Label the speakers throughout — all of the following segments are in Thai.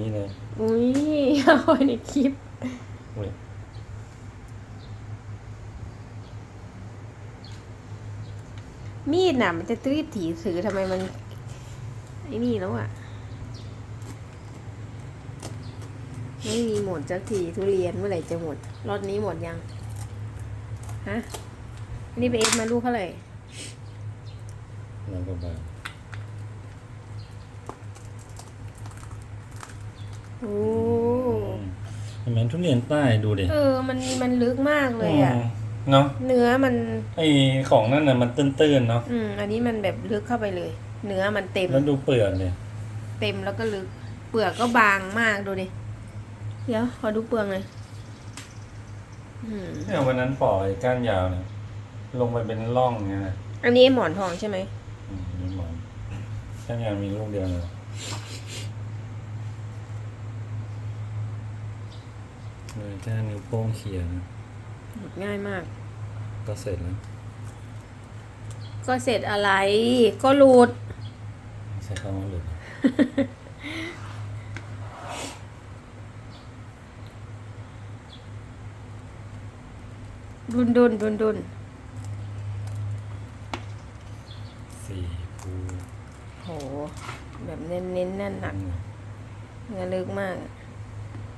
Speaker 1: นี่เลย
Speaker 2: อุ้ยเอาไว้ในคลิป
Speaker 1: อุ้ย
Speaker 2: มีดน่ะ มันจะตื้อถีถือทำไมมันไอ้นี่แล้วอะ ไม่มีหมดจักทีทุเรียนเมื่อไหร่จะหมดรอดนี้หมดยัง ฮะ นี่ไปเอฟมาลูกเท่าไหร่
Speaker 1: แล้วก็บาง
Speaker 2: โอ้
Speaker 1: เห็นไหมทุเรียนใต้ดูดิ
Speaker 2: เออ มันมันลึกมากเลยอะ
Speaker 1: มเนาะ
Speaker 2: เนื้อมัน
Speaker 1: ไอของนั่นน่ะมันตื้นๆเนาะ
Speaker 2: อืม อันนี้มันแบบลึกเข้าไปเลย เนื้อมันเต็ม
Speaker 1: แล้วดูเปลือกเนี่ย
Speaker 2: เต็มแล้วก็ลึก เปลือกก็บางมากดูดิ เดี๋ยวขอดูเปลือกหน่อยอืม
Speaker 1: เนี่ยวันนั้นปล่อยก้านยาวเนี่ยลงไปเป็นร่องเงี้ยนะ
Speaker 2: อันนี้หมอนทองใช่ไหม
Speaker 1: อืมนี่หมอนก้านยาวมีลูกเดียวเลย เลยแค่นิ้วโป้งเขียนะ
Speaker 2: หมดง่ายมาก
Speaker 1: ก็เสร็จแล้ว
Speaker 2: ก็เสร็จอะไร ก็หลุด
Speaker 1: ใช้คำว่าหลุด
Speaker 2: ดุนดุนดุนดุน
Speaker 1: สี่ภู
Speaker 2: โห แบบเน้นเน้นๆแน่นหนัก
Speaker 1: อืม
Speaker 2: เนื้อลึกมาก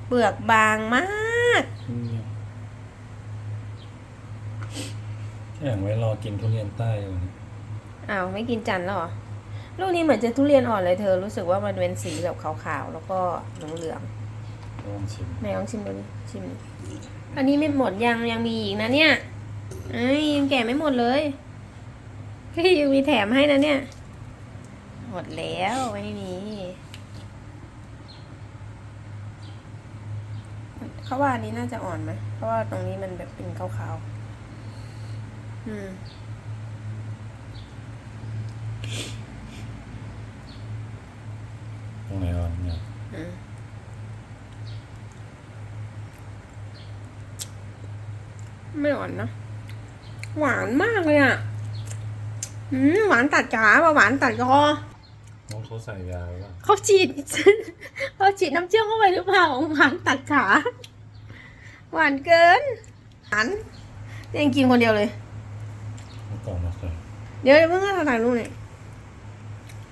Speaker 2: เปลือกบางมาก
Speaker 1: อย่างไว้รอกินทุเรียนใต้อยู่นะ
Speaker 2: อ้าวไม่กินจันทร์แล้วเหรอลูกนี้เหมือนจะทุเรียนอ่อนเลยเธอ รู้สึกว่ามันเป็นสีแบบขาวๆ แล้วก็เหลืองๆ
Speaker 1: ลองชิม
Speaker 2: ไหนลองชิมดูดิชิมดิอันนี้ไม่หมดยังยังมีอีกนะเนี่ยเอ้ยยังแกะไม่หมดเลยเฮ้ยยังมีแถมให้นะเนี่ย หมดแล้วไม่มี เขาว่าอันนี้น่าจะอ่อนไหมเพราะว่าตรงนี้มันแบบเป็นขาวๆ อืม
Speaker 1: ตรงไหนอ่อนเนี่ย
Speaker 2: อืมไม่อ่อนนะ หวานมากเลยอะ อืมหวานตัดขาป่ะหวานตัดคอ
Speaker 1: น้องเขาใส่ยาไว้ป่ะ
Speaker 2: เขาฉีด เขาฉีดน้ำเชื่อมเข้าไปหรือเปล่าหวานตัดขา หวานเกินหวานยังกินคนเดียวเลย
Speaker 1: เมื่อก่อนมาใส่
Speaker 2: เดี๋ยวเดี๋ยวเพิ่งถ่ายรูปหน่อย